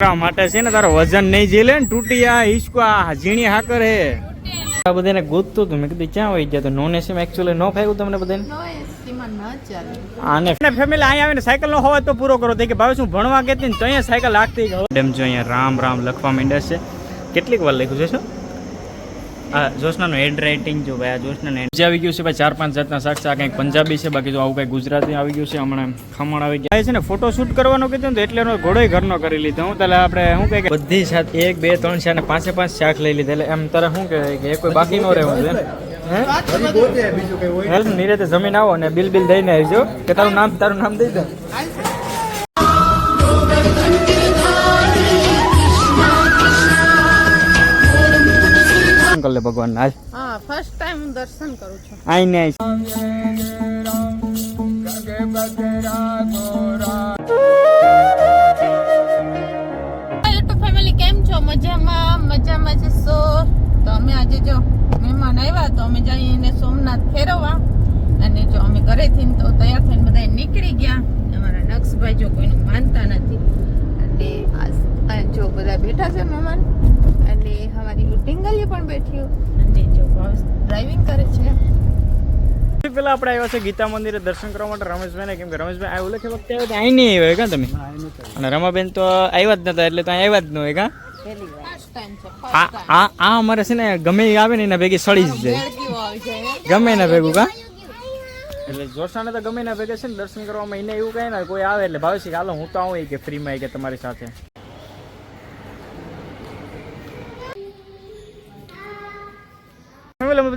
માટે છે ને તારો વજન નહીં ઝીલે ને તૂટી આ હિસકો આ ઝીણી હાકર હે. આ બધાને ગોતતું હતું મેં કીધું ક્યાં હોય જતો? તો નોન એસી એક્ચ્યુઅલી ન ફાવ્યું તમને બધાને? નો એસીમાં ન ચાલે. આને ફેમિલી અહીંયા આવીને સાયકલ નો હોવા તો પૂરો કરો. કે ભાવે શું ભણવા કહેતી ને તો અહીંયા સાયકલ લાગતી મેડમ જો અહીંયા રામ રામ લખવા માંડ્યા છે. કેટલીક વાર લખ્યું છે શું? આ જોશનાનું હેન્ડ રાઇટિંગ જો ભાઈ આ જોશનાનું hand- આવી ગયું છે ભાઈ ચાર પાંચ જાતના શાક છે. આ કંઈક પંજાબી છે બાકી જો આવું કંઈક ગુજરાતી આવી ગયું છે હમણાં ખમણ આવી ગયા. છે ને ફોટો શૂટ કરવાનું કીધું ને તો એટલે ઘોડો ઘરનો કરી લીધો. હું તારે આપણે શું કહે કે બધી શાક એક બે ત્રણ છે અને પાંચે પાંચ શાક લઈ લીધા. એટલે એમ તારે શું કહેવાય કે એ કોઈ બાકી ન રહેવું છે? હે? નિરેતે જમીન આવો અને બિલ બિલ દઈને આવજો. કે તારું નામ તારું નામ દઈ દે. કરી લે ભગવાન આજ. હા ફર્સ્ટ ટાઈમ હું દર્શન કરું છું. આઈને આઈ. ફેમિલી કેમ છો? મજામાં મજામાં જશો તો અમે આજે જો મહેમાન આવ્યા તો અમે જઈને સોમનાથ ફેરવવા. અને જો અમે ઘરેથી તો તૈયાર થઈને બધા નીકળી ગયા. અમારા નક્ષભાઈ જો કોઈનું માનતા નથી. અને આ આ જો બધા બેઠા છે મહેમાન અને અમારી ટીંગલીએ પણ બેઠી અને જો ડ્રાઇવિંગ કરે છે. પેલા આપણે આવ્યા છે ગીતા મંદિરે દર્શન કરવા માટે. રમેશભાઈ કેમ કે રમેશભાઈ આવ્યું લખે વખતે આવ્યો ત્યાં અહીં નહીં આવ્યા કા તમે? અને રમાબેન તો આવ્યા જ નતા એટલે ત્યાં આવ્યા જ ન હોય કા? પહેલી વાર. ફર્સ્ટ ટાઈમ છે આ આ આ અમારે છે ને ગમે એ આવે ને એના ભેગી સળી જ જાય. ગમે એના ભેગું કા? એટલે જોશાને તો ગમે એના ભેગે છે ને દર્શન કરવામાં એને એવું કઈ ને કોઈ આવે એટલે ભાવે છે કે હાલો હું તો આવું કે ફ્રીમાં કે તમારી સાથે.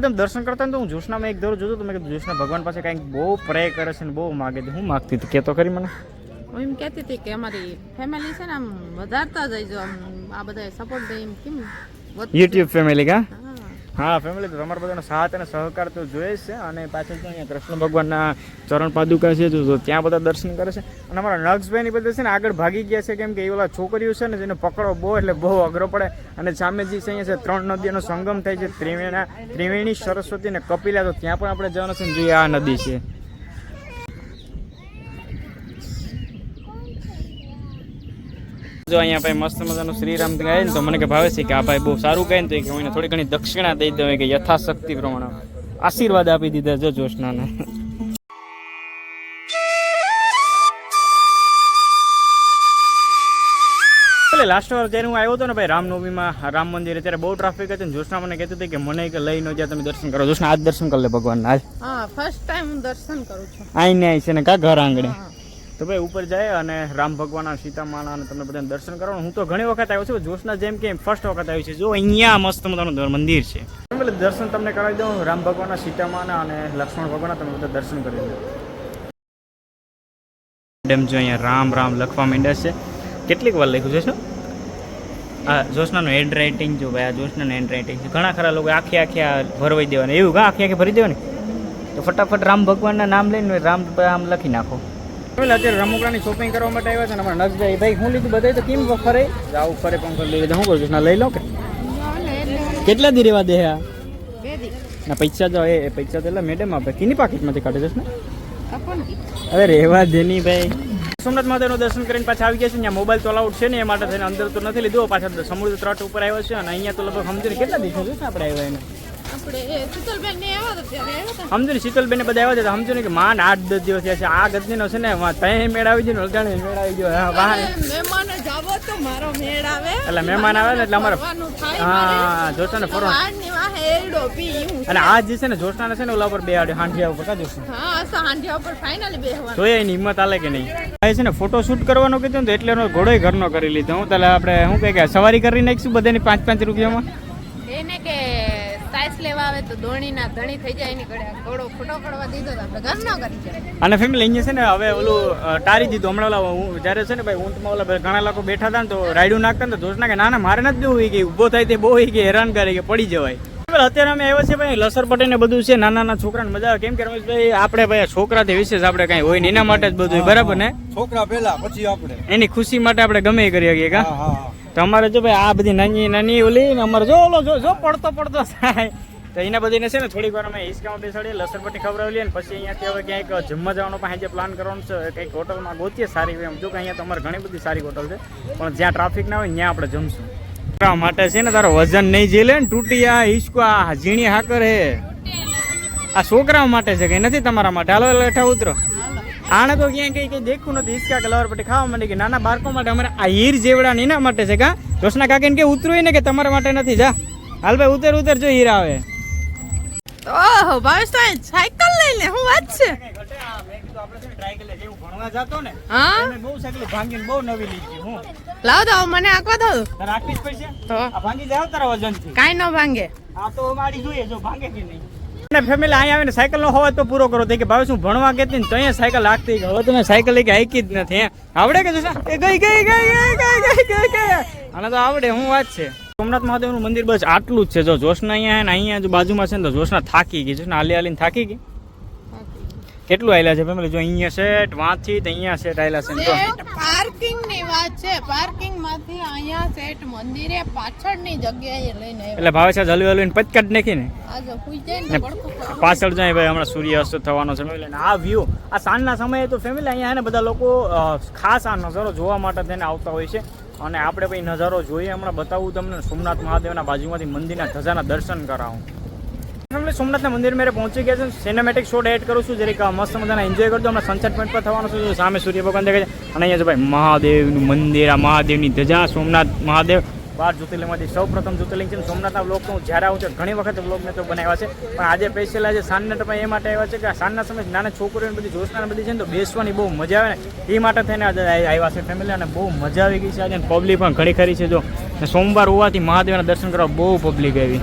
બધા દર્શન કરતા ને તો હું જોશનામાં એક દોર જોતો તો મેં કીધું જોશના ભગવાન પાસે કંઈક બહુ પ્રે કરે છે ને બહુ માગે છે. હું માગતી હતી કહેતો ખરી મને? હું એમ કહેતી હતી કે અમારી ફેમિલી છે ને આમ વધારતા જઈજો આમ આ બધા સપોર્ટ દે એમ કેમ? યુટ્યુબ ફેમિલી કા. હા ફેમિલી તમારા બધાનો સાથ અને સહકાર તો જોઈએ છે. અને પાછળ તો અહીંયા કૃષ્ણ ભગવાનના ચરણ પાદુકા છે તો તો ત્યાં બધા દર્શન કરે છે. અને અમારા નક્ષભાઈની બધા છે ને, આગળ ભાગી ગયા છે, કેમ કે એ ઓલા છોકરીઓ છે ને, જેને પકડો બહુ એટલે બહુ અઘરો પડે. અને સામે જે છે અહીંયા છે, ત્રણ નદીઓનો સંગમ થાય છે. ત્રિવેણા ત્રિવેણી, સરસ્વતી અને કપિલા, તો ત્યાં પણ આપણે જવાનું છે ને જોઈએ આ નદી છે. જો અહીંયા ભાઈ મસ્ત મજાનું શ્રીરામ ગાય ને તો મને કે ભાવે છે કે આ ભાઈ બહુ સારું ગાય ને તો કે હું એને થોડી ઘણી દક્ષિણા દઈ દઉં કે યથાશક્તિ પ્રમાણે. આશીર્વાદ આપી દીધા જો જોશનાને એટલે લાસ્ટ વાર જ્યારે હું આવ્યો હતો ને ભાઈ રામનવમીમાં રામ મંદિરે ત્યારે બહુ ટ્રાફિક હતી ને જોશના મને કહેતી હતી કે મને કે લઈ ન જ્યાં તમે દર્શન કરો. જોશના આજ દર્શન કરી લે ભગવાન આજ. હા ફર્સ્ટ ટાઈમ હું દર્શન કરું છું. આઈને આવી છે ને કા ઘર આંગણે. તો ભાઈ ઉપર જાય અને રામ ભગવાનના સીતામાના અને તમને બધાને દર્શન કરવાનું હું તો ઘણી વખત આવ્યો છું જોશના જેમ કે ફર્સ્ટ વખત આવ્યું છે. જો અહીંયા મસ્ત મજાનું દર- મંદિર છે. એટલે દર્શન તમને કરાવી દઉં રામ ભગવાનના સીતામાના અને લક્ષ્મણ ભગવાનના તમે બધા દર્શન કરી દો મેડમ જો અહીંયા રામ રામ લખવા માંડ્યા છે. કેટલીક વાર લખ્યું છે શું? આ જોશનાનું હેન્ડ રાઇટિંગ જો ભાઈ આ જોશનાનું હેન્ડ રાઇટિંગ છે. ઘણા ખરા લોકો આખી આખી આ ભરવાઈ દેવાની. એવું કા? આખી આખી ભરી દેવાની? તો ફટાફટ રામ ભગવાનના નામ લઈને રામ આમ લખી નાખો. એટલે અત્યારે રમકડાની શોપિંગ કરવા માટે આવ્યા છે ને અમારા નક્ષભાઈ ભાઈ હું લીધું બધાય તો કેમ ફરે આવું ફરે પણ લઈ લીધું શું કરું છું? ના લઈ લો કે? કેટલા દી રેવા દે આ? ના પૈસા જો એ પૈસા તો એટલે મેડમ આપે. કીની પાકીટમાંથી કાઢે છે ને? અરે રેવા દે ની ભાઈ. સોમનાથ માતાનું દર્શન કરીને પાછા આવી ગયા છે ત્યાં મોબાઈલ તો અલાઉડ છે ને એ માટે થઈને અંદર તો નથી લીધો. પાછા સમુદ્ર તટ ઉપર આવ્યો છે અને અહીંયા તો લગભગ સમજે કેટલા દિવસો છે આપણે આવ્યા એને? ને હતા હતા. સમજો ને શીતલબેન બધા આવ્યા છે તો સમજો ને કે માન આઠ દસ દિવસ થયા છે. આ ગતિનો છે ને ત્યાં મેળ આવી ગયો ને અલગાણે મેળ આવી ગયો. હા વાહ. અરે, જાવો તો મારો મેળ આવે. એટલે મહેમાન આવે ને એટલે અમારે હા જોશો ને. ફરવા અને આ જે છે ને જોશના છે ને ઓલા પર બે આડે હાંઠિયા ઉપર કા જોશું? હા સાંજે ઉપર ફાઇનલી બેહવાનું. જોઈએ એની હિંમત આલે કે નહીં. આ છે ને ફોટો શૂટ કરવાનું કીધું ને તો એટલે ઘોડો ઘરનો કરી લીધો. હું તાલે આપણે શું કહે કે સવારી કરી નાખીશું બધાની પાંચ પાંચ રૂપિયામાં? એને કે લેવા આવે તો દોણીના ધણી થઈ જાય એની કડે ઘોડો ખોટો પડવા દીધો તો આપણે ઘરનો કરી જાય અને ફેમિલી અહીંયા છે ને હવે ઓલું ટારી દીધું હમણાં ઓલા હું જ્યારે છે ને ભાઈ ઊંટમાં ઓલા ઘણા લોકો બેઠા હતા ને તો રાયડું નાખતા ને તો જોશ ના કે ના ના મારે નથી દેવું કે ઊભો થાય તે બહુ કે હેરાન કરે કે પડી જવાય. અત્યારે અમે આવ્યા છે ભાઈ લસર પટેલ ને બધું છે નાના નાના છોકરાને મજા આવે. કેમ કે રમેશભાઈ આપણે ભાઈ છોકરાથી વિશેષ આપણે કાંઈ હોય ને એના માટે જ બધું બરાબર ને? છોકરા પેલા પછી આપણે. એની ખુશી માટે આપણે ગમે એ કરી શકીએ કા? હા હા. તો અમારે જો ભાઈ આ બધી નાની નાની ઓલી અમારે જો ઓલો જો જો પડતો પડતો થાય. તો એના બધીને છે ને થોડીક વાર અમે હિસકામાં બેસાડીએ લસણપટ્ટી ખવડાવી લઈએ ને પછી અહીંયાથી હવે ક્યાંક જમવા જવાનો પણ જે પ્લાન કરવાનો છે કંઈક હોટલમાં ગોતીએ સારી એમ. જો કે અહીંયા તો ઘણી બધી સારી હોટલ છે, પણ જ્યાં ટ્રાફિક ના હોય ત્યાં આપણે જમશું. માટે છે ને તારો વજન નહીં ઝીલે ને તૂટી આ હિસકો આ ઝીણી હાકર હે. આ છોકરાઓ માટે છે કંઈ નથી તમારા માટે? હાલો લેઠા ઉતરો. આને તો ક્યાંય કંઈ કઈ દેખવું નથી. હિસકા કે લવર પટ્ટી ખાવા માંડી કે નાના બાળકો માટે અમારે આ હીર જેવડા એના માટે છે કા? જોશના કાકીને કે ઉતરું ને કે તમારા માટે નથી? જા. હાલ ભાઈ, ઉતર ઉતર, જો હીર આવે. ઓહો ભાવેશભાઈ સાયકલ લઈને હું વાત ફેમિલી અહીંયા આવીને સાયકલ નો હોવા તો પૂરો કરો. કે ભાવે શું ભણવા કેતી ને તો સાયકલ લાગતી હવે તમે સાયકલ લઈ કે હાઈકી જ નથી આવડે કે જોશે એ ગઈ ગઈ ગઈ ગઈ ગઈ તો આવડે હું વાત છે. સોમનાથ મહાદેવનું મંદિર બસ આટલું જ છે. જો જોશના અહીંયા ને અહીંયા જો બાજુમાં છે ને તો જોશના થાકી ગઈ જોશના હાલી હાલીને થાકી ગઈ? કેટલું આયલા છે ફેમિલી જો અહીંયા સેટ વાંચી તો અહીંયા સેટ આયલા છે જો. પાર્કિંગની વાત છે. પાર્કિંગમાંથી અહીંયા સેટ મંદિરે પાછળની જગ્યાએ લઈને એટલે ભાવે છે હલવી હલવીને પચકાટ જાય ને પાછળ જાય ભાઈ હમણાં સૂર્યાસ્ત થવાનો છે એટલે આ વ્યૂ આ સાંજના સમયે તો ફેમિલી અહીંયા ને બધા લોકો ખાસ આ નજારો જોવા માટે તેને આવતા હોય છે. અને આપણે ભાઈ નજારો જોઈએ. હમણાં બતાવું તમને સોમનાથ મહાદેવના બાજુમાંથી મંદિરના ધજાના દર્શન કરાવું. ફેમિલી, સોમનાથના મંદિર મેરે પહોંચી ગયા છે. સિનેમેટિક શોટ એડ કરું છું. જરીક મસ્ત મજાના એન્જોય કરજો. હમણાં સનસેટ પોઈન્ટ પર થવાનું છે. સામે સૂર્ય ભગવાન દેખાય છે. અને અહીંયા છે ભાઈ મહાદેવનું મંદિર. આ મહાદેવની ધજા, સોમનાથ મહાદેવ. બાર જ્યોતિર્લિંગમાંથી સૌ પ્રથમ જ્યોતિર્લિંગ છે સોમનાથના બ્લોગ હું જ્યારે આવું છું, ઘણી વખત બ્લોગ મેં તો બનાવ્યા છે. પણ આજે સ્પેશિયલ આજે સાંજના ટપા એ માટે આવ્યા છે કે સાંજના સમયે નાના છોકરીઓને બધી જોશના બધી છે ને તો બેસવાની બહુ મજા આવે ને. એ માટે થઈને આજે આવ્યા છે ફેમિલી અને બહુ મજા આવી ગઈ છે આજે. પબ્લિક પણ ઘણી ખરી છે જો. સોમવાર હોવાથી મહાદેવના દર્શન કરવા બહુ પબ્લિક આવી.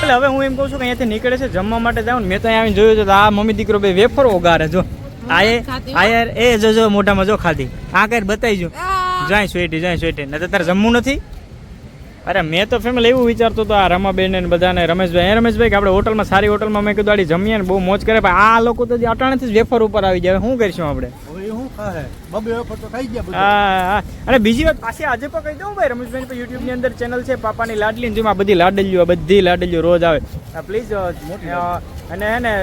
એટલે હવે હું એમ કહું છું કે અહીંયાથી નીકળે છે જમવા માટે જાઉં મેં તો અહીંયા આવીને જોયું છે તો આ મમ્મી દીકરો બે વેફર ઓગારે જો. આ એ ખાધી આ યાર એ જો જો મોઢામાં જો ખાધી. આ કઈ બતાવી જો. જાય સ્વેટી જાય સ્વીટી. ને તારે જમવું નથી? અરે મેં તો ફેમિલી એવું વિચારતો હતો આ રમાબેન ને બધાને રમેશભાઈ. એ રમેશભાઈ કે આપણે હોટલમાં સારી હોટલમાં મેં કીધું આડી જમીએ ને બહુ મોજ કરે. પણ આ લોકો તો અટાણેથી જ વેફર ઉપર આવી જાય. શું કરીશું આપણે. અને બીજી વાત પાછી આજે પણ કહી દઉં ભાઈ રમેશભાઈ યુટ્યુબની અંદર ચેનલ છે પાપાની લાડલી જેમાં બધી લાડલીઓ બધી લાડલીઓ રોજ આવે. પ્લીઝ અને હે ને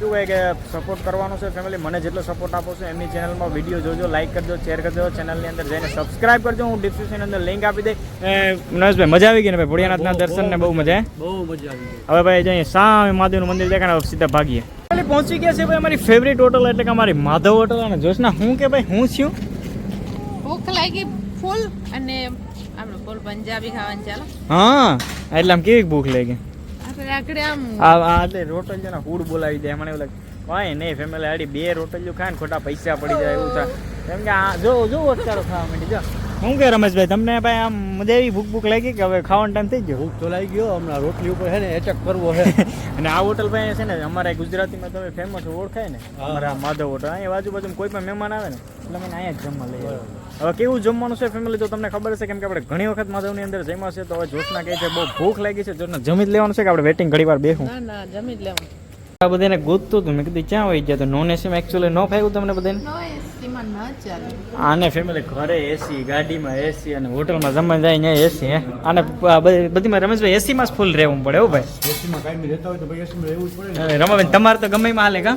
શું કહે કે સપોર્ટ કરવાનો છે. ફેમિલી મને જેટલો સપોર્ટ આપો છો એમની ચેનલમાં વીડિયો જોજો લાઇક કરજો શેર કરજો. ચેનલની અંદર જઈને સબસ્ક્રાઇબ કરજો. હું ડિસ્ક્રિપ્શન અંદર લિંક આપી દઈ નરેશભાઈ મજા આવી ગઈ ને ભાઈ? ભોળિયાનાથના દર્શન ને બહુ મજા? બહુ મજા આવી હવે ભાઈ જઈએ સામે મહાદેવનું મંદિર દેખાય ને સીધા ભાગીએ. એટલે પહોંચી ગયા છે ભાઈ અમારી ફેવરેટ હોટલ એટલે કે અમારી માધવ હોટલ અને જોશના. હું કે ભાઈ હું છું? ભૂખ લાગી ફૂલ અને આપણે ફૂલ પંજાબી ખાવાનું ચાલો. હા એટલે આમ કેવી ભૂખ લાગી? રોટલ છે ને ફૂડ બોલાવી દે. મને એવું લાગે ભાઈ નહીં ફેમિલી આડી બે રોટલીઓ ખાય ને ખોટા પૈસા પડી જાય એવું થાય. કેમ કે આ જો જો અત્યારે ખાવા માંડી, જો. શું કે રમેશભાઈ તમને ભાઈ આમ મજા એવી ભૂખ ભૂખ લાગી કે હવે ખાવાનો ટાઈમ થઈ ગયો? ભૂખ તો લાગી ગયો હમણાં રોટલી ઉપર છે ને એચક કરવો છે. અને આ હોટલ ભાઈ છે ને અમારા ગુજરાતીમાં તમે ફેમસ ઓળખાય ને? હા. અમારા માધવ હોટલ. અહીંયા બાજુ બાજુ કોઈ પણ મહેમાન આવે ને એટલે મને અહીંયા જ જમવા લઈ આવ્યો હવે કેવું જમવાનું છે ફેમિલી તો તમને ખબર હશે કેમ કે આપણે ઘણી વખત માધવની અંદર જમ્યા છે તો હવે જોશના કહે છે બહુ ભૂખ લાગી છે જોશના જમી જ લેવાનું છે કે આપણે વેટિંગ ઘણી વાર બેસું ના ના જમી જ લેવાનું. આ બધાને ગોતતું હતું મેં કીધું ક્યાં હોય ગયા? તો નોન એસીમાં એકચ્યુઅલી ન ફાવ્યું તમને બધાને? નો એસીમાં ન ચાલે. આને ફેમિલી ઘરે એસી ગાડીમાં એસી અને હોટલમાં જમવા જાય ત્યાં એસી હે? આને આ બધી- બધીમાં રમેશભાઈ એસીમાં જ ફૂલ રહેવું પડે હો ભાઈ. એસીમાં કાંઈ રહેતા હોય તો ભાઈ એસીમાં રહેવું જ પડે ને. હવે રમાબેન તમારે તો ગમે એમાં હાલે કા?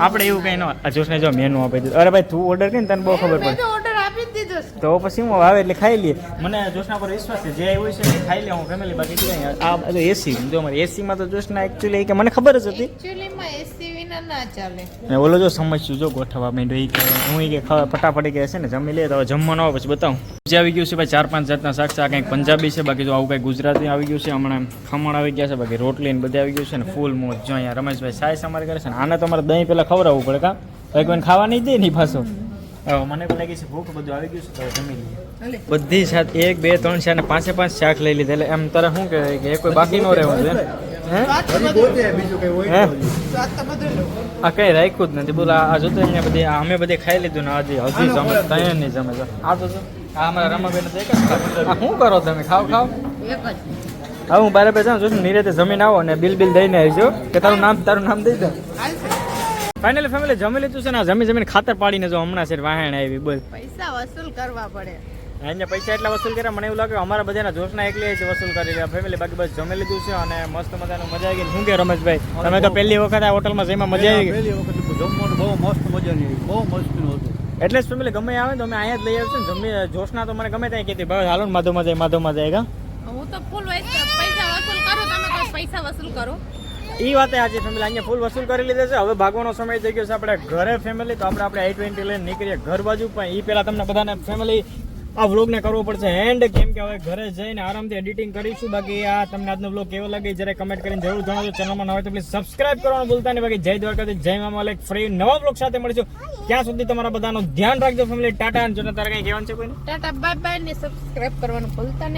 આપણે એવું કઈ ન આ જોશને જો મેનુ આપી દીધું. અરે ભાઈ તું ઓર્ડર કરીને તને બહુ ખબર પડે. ઓર્ડર આપી જ દીધો છે. તો પછી હું આવે એટલે ખાઈ લઈએ. મને જોશના પર વિશ્વાસ છે. જે આવ્યું છે એ ખાઈ લે હું ફેમિલી બાકી કઈ આ બધું એસી જો અમારે એસીમાં તો જોશના એકચ્યુઅલી કે મને ખબર જ હતી. એકચ્યુઅલીમાં એસી વિના ના ચાલે. ને ઓલો જો સમજ્યું જો ગોઠવવા માંડ્યો એ કે હું એ કે ખાવા ફટાફટ કે છે ને જમી લે તો જમવાનો આવે પછી બતાવું. જે આવી ગયું છે ભાઈ ચાર પાંચ જાતના શાક છે આ કંઈક પંજાબી છે બાકી જો આવું કંઈક ગુજરાતી આવી ગયું છે હમણાં ખમણ આવી ગયા છે બાકી રોટલી ને બધે આવી ગયું છે ને ફૂલ મોજ. જો અહીંયા રમેશભાઈ સાયસ અમારે કરે છે ને આને તમારે દહીં પહેલાં ખવડાવવું પડે કા? ભાઈ કોઈને ખાવા નહીં દે નહીં પાછો. મને પણ લાગી છે ભૂખ બધું આવી ગયું છે તો જમી લઈએ. બધી શાક એક બે ત્રણ ચાર ને પાંચે પાંચ શાક લઈ લીધા એટલે એમ તારે શું કહેવાય કે કોઈ બાકી ન રહેવું છે આ કઈ રાખ્યું જ નથી. બોલો આ જોતો અહીંયા બધી અમે બધી ખાઈ લીધું ને હજી હજી જમે તૈયાર નહીં જમે. આ તો આ અમારા રમાબેન શું કરો તમે? ખાવ ખાવ હવે હું બારે બેસા જોશું નિરેતે જમીન આવો અને બિલ બિલ દઈને આવજો કે તારું નામ તારું નામ દઈ દો. ફાઇનલી ફેમિલી જમી લીધું છે ને આ જમી જમીન ખાતર પાડીને જો હમણાં છે વાહણ આવી બોલ. પૈસા વસૂલ કરવા પડે. અહીંયા પૈસા એટલા વસૂલ કર્યા મને એવું લાગે કે અમારા બધાના જોશના એકલી જ વસૂલ કરી રહ્યા. ફેમિલી બાકી બસ જમી લીધું છે અને મસ્ત મજાનું મજા આવી ગઈ. શું કે રમેશભાઈ? તમે તો પહેલી વખત આ હોટલમાં જઈમાં મજા આવી ગઈ? પહેલી વખત જમવાનું બહુ મસ્ત મજાની આવી. બહુ મસ્તનું હતું. એટલે જ ફેમિલી ગમે આવે ને તો અમે અહીંયા જ લઈ આવશું ને. જમી જોશના તો મને ગમે ત્યાં કહેતી ભાઈ હાલો ને માધોમાં જાય માધોમાં જાય હું તો ફૂલ પૈસા વસૂલ કરું તમે પૈસા વસૂલ કરો. એ વાત આજે ફેમિલી અહીંયા ફૂલ વસૂલ કરી લીધે છે. હવે ભાગવાનો સમય થઈ ગયો છે. આપણે ઘરે ફેમિલી તો આપણે આપણે આઈ ટ્વેન્ટી લઈને નીકળીએ. ઘર બાજુ પણ એ પહેલાં તમને બધાને ફેમિલી આ વ્લોગને કરવો પડશે. એન્ડ કેમ કે હવે ઘરે જઈને આરામથી એડિટિંગ કરીશું. બાકી આ તમને આજનો વ્લોગ કેવો લાગે જયારે કમેન્ટ કરીને જરૂર જણાવજો. ચેનલમાં ન હોય તો પ્લીઝ સબસ્ક્રાઇબ કરવાનું ભૂલતા નહીં. બાકી જય દ્વારકાથી જય મામા લાઈક ફ્રી નવા વ્લોગ સાથે મળીશું. ત્યાં સુધી તમારા બધાનું ધ્યાન રાખજો ફેમિલી ટાટા અને જો તારે કઈ કહેવાનું છે કોઈને? ટાટા બાય બાય ને સબસ્ક્રાઇબ કરવાનું ભૂલતા નહીં.